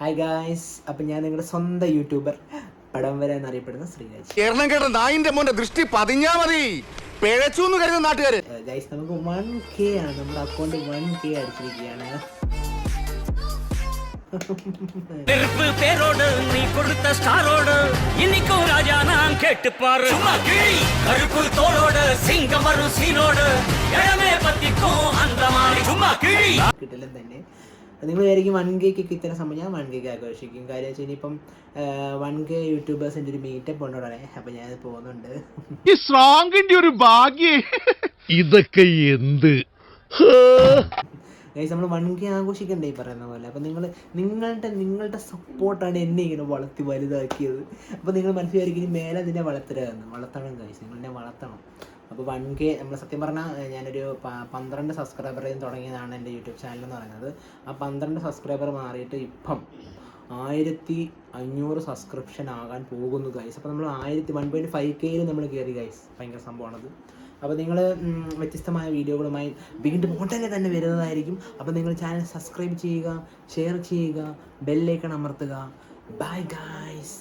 Hi guys അപ്പം ഞാൻ നിങ്ങളുടെ സ്വന്തം യൂട്യൂബർ പടം വര എന്നറിയപ്പെടുന്ന ശ്രീരാജ് എണ്ണം കേട്ട നായിന്റെ മോന്റെ ദൃഷ്ടി പതിഞ്ഞാ മതി പിഴച്ചു എന്ന് കരുതുന്ന നാട്ടുകാര് ഗൈസ് നമുക്ക് വൺ കെ ആണ് നമ്മുടെ അക്കൗണ്ട് വൺ കെ അടിച്ചിരിക്കുകയാണ് நெருப்பு பேரோடு நீ கொடுத்த ஸ்டாரோடு இன்னைக்கும் ராஜா நான் கேட்டுப்பாரு சும்மா கிழி கருப்பு தோளோடு சிங்கம் வரும் சீனோடு இடமே பத்திக்கும் அந்த மாதிரி சும்மா கிழி കിട്ടില്ല തന്നെ നിങ്ങൾ വിചാരിക്കും വൺ കെക്ക് ഇത്തരം സമയം ഞാൻ വൺ കേക്ക് ആഘോഷിക്കും. കാര്യം വെച്ചാൽ ഇനിയിപ്പം വൺ കെ യൂട്യൂബേഴ്സിന്റെ ഒരു മീറ്റപ്പ് ഉണ്ട് ഉടനെ അപ്പം ഞാൻ പോകുന്നുണ്ട്. ഈ സ്ട്രോങ്ങിന്റെ ഒരു ഭാഗ്യേ. ഇതൊക്കെ എന്ത്? ഗൈസ് നമ്മൾ വൺ കെ ആഘോഷിക്കണ്ടേ ഈ പറയുന്ന പോലെ. അപ്പോൾ നിങ്ങൾ നിങ്ങളുടെ നിങ്ങളുടെ സപ്പോർട്ടാണ് എന്നെ ഇങ്ങനെ വളർത്തി വലുതാക്കിയത്. അപ്പോൾ നിങ്ങൾ മനസ്സിലായിരിക്കും ഇനി മേലെ അതിനെ വളർത്തരുതെന്ന്. വളർത്തണം ഗൈസ് നിങ്ങളെ വളർത്തണം. അപ്പോൾ വൺ കെ നമ്മൾ സത്യം പറഞ്ഞാൽ ഞാനൊരു പന്ത്രണ്ട് സബ്സ്ക്രൈബറിൽ തുടങ്ങിയതാണ് എന്റെ യൂട്യൂബ് ചാനൽ എന്ന് പറയുന്നത്. ആ പന്ത്രണ്ട് സബ്സ്ക്രൈബർ മാറിയിട്ട് ഇപ്പം ആയിരത്തി അഞ്ഞൂറ് സബ്സ്ക്രിപ്ഷൻ ആകാൻ പോകുന്നു ഗൈസ് അപ്പോൾ നമ്മൾ ആയിരത്തി വൺ പോയിന്റ് ഫൈവ് കെയിൽ നമ്മൾ കയറി ഗൈസ് ഭയങ്കര സംഭവമാണത് അപ്പോൾ നിങ്ങൾ വ്യത്യസ്തമായ വീഡിയോകളുമായി വീണ്ടും ഉടനെ തന്നെ വരുന്നതായിരിക്കും. അപ്പോൾ നിങ്ങൾ ചാനൽ സബ്സ്ക്രൈബ് ചെയ്യുക ഷെയർ ചെയ്യുക ബെല്ലൈക്കൺ അമർത്തുക. Bye guys.